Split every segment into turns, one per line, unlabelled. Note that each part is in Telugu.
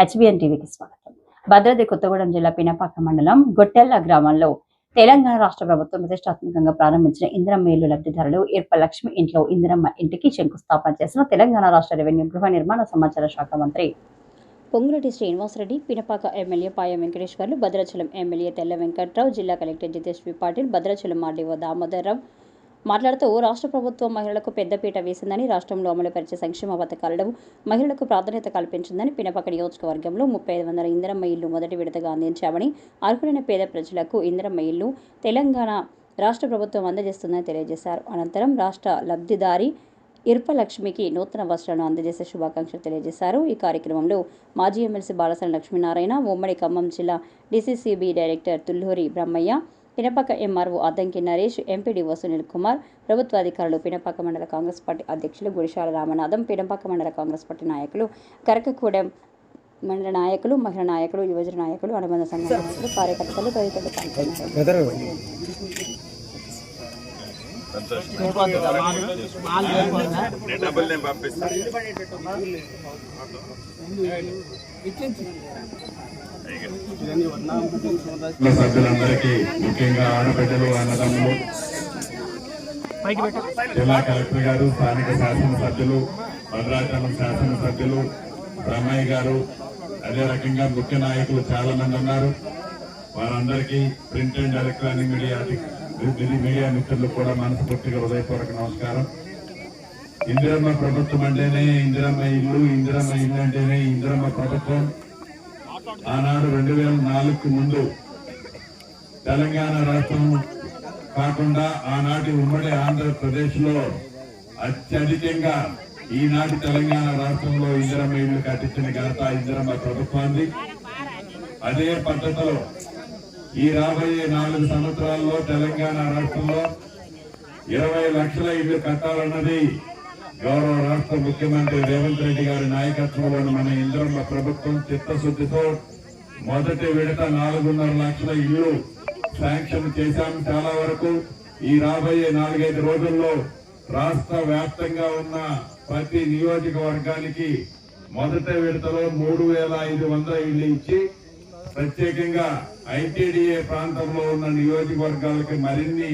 హెచ్బిఎన్ టీవీకి స్వాగతం. భద్రాద్రి కొత్తగూడెం జిల్లా పినపాక మండలం గొట్టెల్ల గ్రామంలో తెలంగాణ రాష్ట్ర ప్రభుత్వం ప్రతిష్టాత్మకంగా ప్రారంభించిన ఇందిరమ్మ ఇల్లు లబ్ధిదారులు ఇర్ప లక్ష్మి ఇంట్లో ఇందిరమ్మ ఇంటికి శంకుస్థాపన చేసిన తెలంగాణ రాష్ట్ర రెవెన్యూ గృహ నిర్మాణ సమాచార శాఖ మంత్రి పొంగులటి శ్రీనివాసరెడ్డి పినపాక ఎమ్మెల్యే పాయ వెంకటేశ్వర్లు భద్రాచలం ఎమ్మెల్యే తెల్ల వెంకట్రావు జిల్లా కలెక్టర్ జితేష్ పాటిల్ భద్రాచలం ఆర్డీఓ దామోదర్రావు మాట్లాడుతూ రాష్ట్ర ప్రభుత్వం మహిళలకు పెద్దపీట వేసిందని రాష్ట్రంలో అమలుపరిచే సంక్షేమ పథకాలను మహిళలకు ప్రాధాన్యత కల్పించిందని పినపక నియోజకవర్గంలో ముప్పై ఐదు వందల ఇందిరమ్మ ఇల్లు మొదటి విడతగా అందించామని అర్హులైన పేద ప్రజలకు ఇందిరమ్మ ఇల్లు తెలంగాణ రాష్ట్ర ప్రభుత్వం అందజేస్తుందని తెలియజేశారు. అనంతరం రాష్ట్ర లబ్ధిదారి ఇర్పలక్ష్మికి నూతన వస్త్రాలను అందజేసే శుభాకాంక్షలు తెలియజేశారు. ఈ కార్యక్రమంలో మాజీ ఎమ్మెల్సీ బాలసన లక్ష్మీనారాయణ ఉమ్మడి ఖమ్మం జిల్లా DCCB director Tulluri Brahmaiah Pinapaka MRO Addanki Naresh MPDO Sunil Kumar ప్రభుత్వ అధికారులు పినపాక మండల కాంగ్రెస్ పార్టీ అధ్యక్షులు గుడిశాల రామనాథం పినపాక మండల కాంగ్రెస్ పార్టీ నాయకులు కరకగూడెం మండల నాయకులు మహిళా నాయకులు యువజన నాయకులు అనుబంధ సంఘ నాయకులు కార్యకర్తలు తదితరులు పాల్గొన్నారు.
సభ్యులందరికీ ముఖ్యంగా ఆడబిడ్డలు అన్నదమ్ములు జిల్లా కలెక్టర్ గారు స్థానిక శాసనసభ్యులు భద్రాచలం శాసనసభ్యులు బ్రహ్మయ్య గారు అదే రకంగా ముఖ్య నాయకులు చాలా మంది ఉన్నారు. వారందరికీ print and electronic media media మిత్రులు కూడా మనస్ఫూర్తిగా హృదయపూర్వక నమస్కారం. ఇందిరమ్మ ప్రభుత్వం అంటేనే ఇందిరమ్మ ఇల్లు ఇందిరమ్మ ఇల్లు అంటేనే ఇందిరమ్మ ప్రభుత్వం. ఆనాడు రెండు వేల నాలుగుకు ముందు తెలంగాణ రాష్ట్రం కాకుండా ఆనాటి ఉమ్మడి ఆంధ్రప్రదేశ్లో అత్యధికంగా ఈనాటి తెలంగాణ రాష్ట్రంలో ఇందిరమ్మ ఇల్లు కట్టించిన ఘనత ఇందిరమ్మ ప్రభుత్వాన్ని అదే పద్ధతిలో ఈ రాబోయే నాలుగు సంవత్సరాల్లో తెలంగాణ రాష్ట్రంలో ఇరవై లక్షల ఇల్లు కట్టాలన్నది గౌరవ రాష్ట్ర ముఖ్యమంత్రి రేవంత్ రెడ్డి గారి నాయకత్వంలోని మన ఇంద్రమ్మ ప్రభుత్వం చిత్తశుద్ధితో మొదటి విడత నాలుగున్నర లక్షల ఇల్లు శాంక్షన్ చేశాం. చాలా వరకు ఈ రాబోయే నాలుగైదు రోజుల్లో రాష్ట్ర వ్యాప్తంగా ఉన్న ప్రతి నియోజకవర్గానికి మొదటి విడతలో మూడు వేల ఐదు వందల ఇళ్ళు ఇచ్చి ప్రత్యేకంగా ఐటీడీఏ ప్రాంతంలో ఉన్న నియోజకవర్గాలకి మరిన్ని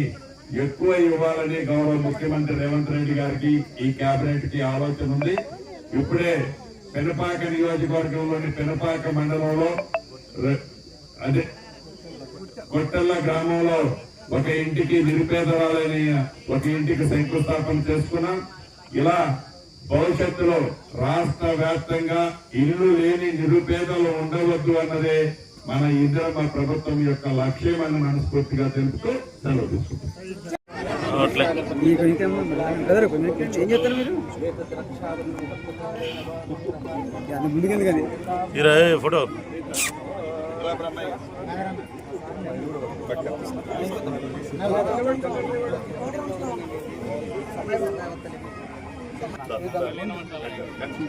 ఎక్కువ ఇవ్వాలని గౌరవ ముఖ్యమంత్రి రేవంత్ రెడ్డి గారికి ఈ కేబినెట్కి ఆలోచన ఉంది. ఇప్పుడే పెనపాక నియోజకవర్గంలోని పెనపాక మండలంలో అదే కొట్టల్ల గ్రామంలో ఒక ఇంటికి నిరుపేదరాలని ఒక ఇంటికి శంకుస్థాపన చేసుకున్నాం. ఇలా భవిష్యత్తులో రాష్ట్ర వ్యాప్తంగా ఇల్లు లేని నిరుపేదలు ఉండవద్దు అన్నదే మన ఇందిరమ్మ ప్రభుత్వం యొక్క లక్ష్యమని మనస్ఫూర్తిగా తెలుపుతూ సెలవు తీసుకుంటాం.
ఫోటో.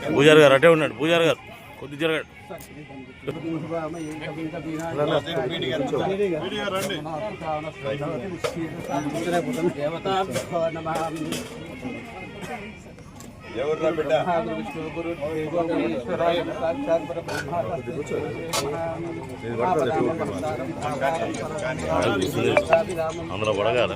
పూజారి గారు అటే ఉన్నాడు పూజారి గారు. కొద్ది జరగాడు.
ఎవరు బిడ్డ
అందులో పడగాలి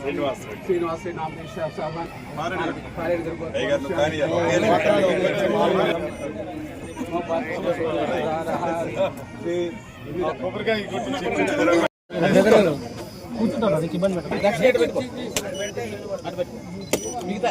శ్రీనివాస్ శ్రీనివాస్
కూర్చుంటారు మిగతా.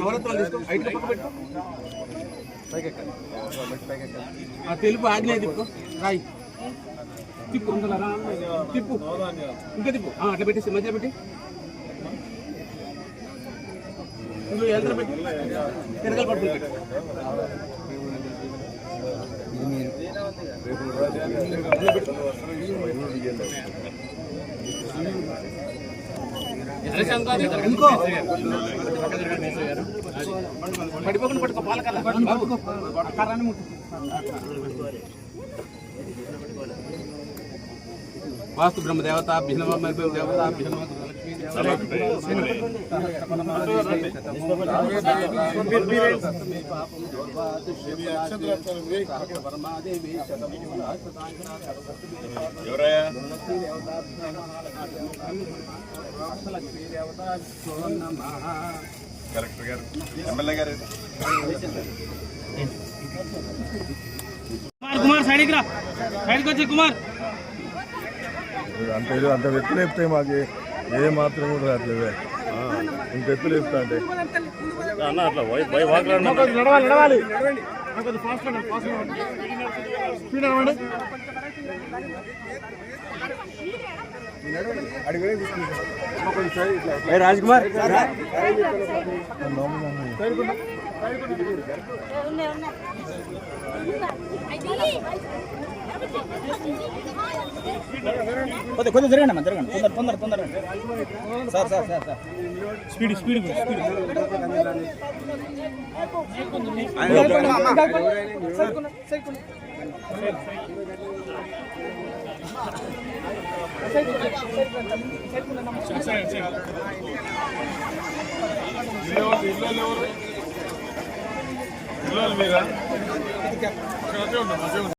నవరత్నాలు తీసుకో ఐదు పక్క పెట్టు. ఆ తెలుపు ఆగ్నేయ తిప్పు రాయి. తిప్పు. తిప్పు. ఇంకా తిప్పు. ఆ, అట్లా పెట్టేసి మధ్యలో పెట్టి. పెట్టి. తిరగలు పెట్టు. పడిపోకుండా పట్టుకో పాలకల్ల కర్రాన్ని వాస్తు బ్రహ్మదేవత భిన్నమ దేవత భిన్నమ
ఎవరయ్యా
కలెక్టర్ గారు ఎమ్మెల్యే గారు
కుమార్ సైడ్కి రా సైడ్కి వచ్చి కుమార్
అంత ఇది అంత ఎత్తులు లేపుతాయి మాకు ఏ మాత్రం కూడా రావట్లేదే. ఇంత ఎత్తులు లేపుతా అంటే.
అన్న అట్లా అన్న.
నడవాలి నడవాలి. రాజ్ కుమార్
కొంచెం జరగండి అమ్మా జరగండి తొందర తొందర తొందర. Sir sir sir sir. Speed speed speed.
మీరా?